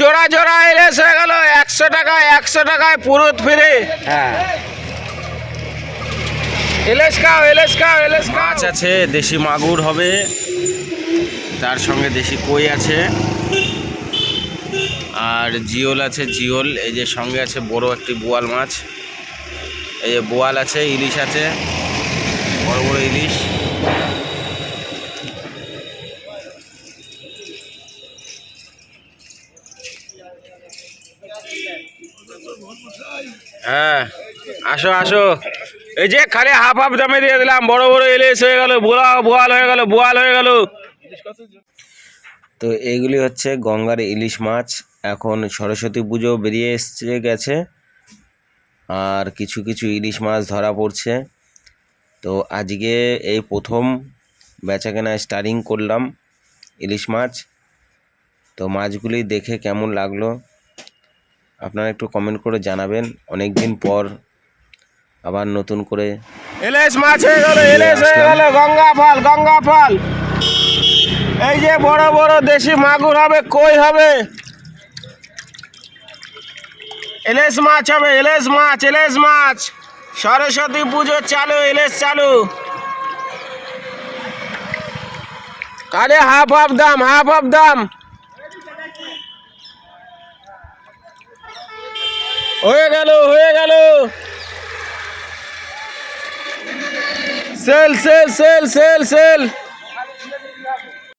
জোড়া জোড়া ইলিশ হয়ে গেল একশো টাকায় একশো টাকায় পুরুত ফিরে। হ্যাঁ। ইলিশ খাও ইলিশ মাছ আছে দেশি মাগুর হবে। তার সঙ্গে দেশি কই আছে? আর জিওল আছে জিওল। এই যে সঙ্গে আছে বড় একটি বোয়াল মাছ। এই যে বোয়াল আছে ইলিশ আছে। বড় বড় ইলিশ। হ্যাঁ আসো আসো। এই যে খালি হাফ হাফ দামে দিয়ে দিলাম, বড় বড় ইলিশ হয়ে গেল বোলা বোয়াল হয়ে গেল, বোয়াল হয়ে গেল। তো এইগুলি হচ্ছে গঙ্গার ইলিশ মাছ। এখন সরস্বতী পুজো বেরিয়ে এসছে, গেছে। আর কিছু কিছু ইলিশ মাছ ধরা পড়ছে। তো আজকে এই প্রথম বেচাকেনা স্টারিং করলাম ইলিশ মাছ। তো মাছগুলি দেখে কেমন লাগল? আপনারা একটু কমেন্ট করে জানাবেন। অনেক দিন পর আবার নতুন করে ইলিশ মাছ হয়ে গেল ইলিশ হয়ে গেল গঙ্গা ফল গঙ্গা ফল এই যে বড় বড় দেশি মাগুর হবে কই হবে? ইলিশ মাছ হবে ইলিশ মাছ ইলিশ মাছ। সরস্বতী পুজো চালু ইলিশ চালু। কালে হাফ হাফ দাম হাফ হাফ দাম। হয়ে গেল হয়ে গেল sale sale sale sale sale